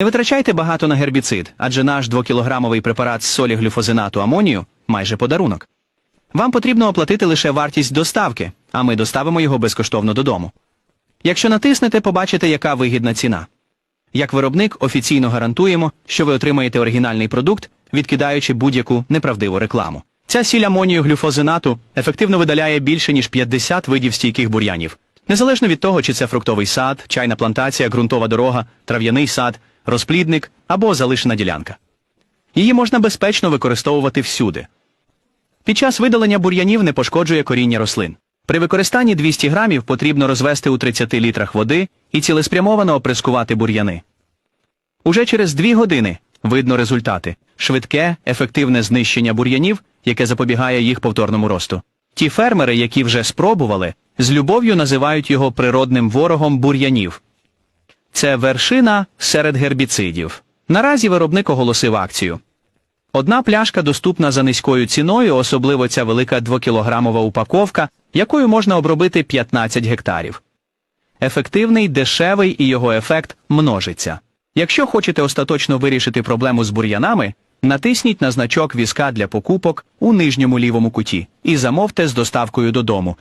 Не витрачайте багато на гербіцид, адже наш 2-кілограмовий препарат з солі глюфозинату амонію майже подарунок. Вам потрібно оплатити лише вартість доставки, а ми доставимо його безкоштовно додому. Якщо натиснете, побачите, яка вигідна ціна. Як виробник офіційно гарантуємо, що ви отримаєте оригінальний продукт, відкидаючи будь-яку неправдиву рекламу. Ця сіль амонію глюфозинату ефективно видаляє більше ніж 50 видів стійких бур'янів. Незалежно від того, чи це фруктовий сад, чайна плантація, ґрунтова дорога, трав'яний сад, розплідник або залишена ділянка. Її можна безпечно використовувати всюди. Під час видалення бур'янів не пошкоджує коріння рослин. При використанні 200 грамів потрібно розвести у 30 літрах води і цілеспрямовано оприскувати бур'яни. Уже через 2 години видно результати швидке, ефективне знищення бур'янів, яке запобігає їх повторному росту. Ті фермери, які вже спробували, з любов'ю називають його природним ворогом бур'янів. Це вершина серед гербіцидів. Наразі виробник оголосив акцію. Одна пляшка доступна за низькою ціною, особливо ця велика 2-кілограмова упаковка, якою можна обробити 15 гектарів. Ефективний, дешевий і його ефект множиться. Якщо хочете остаточно вирішити проблему з бур'янами, натисніть на значок візка для покупок у нижньому лівому куті і замовте з доставкою додому.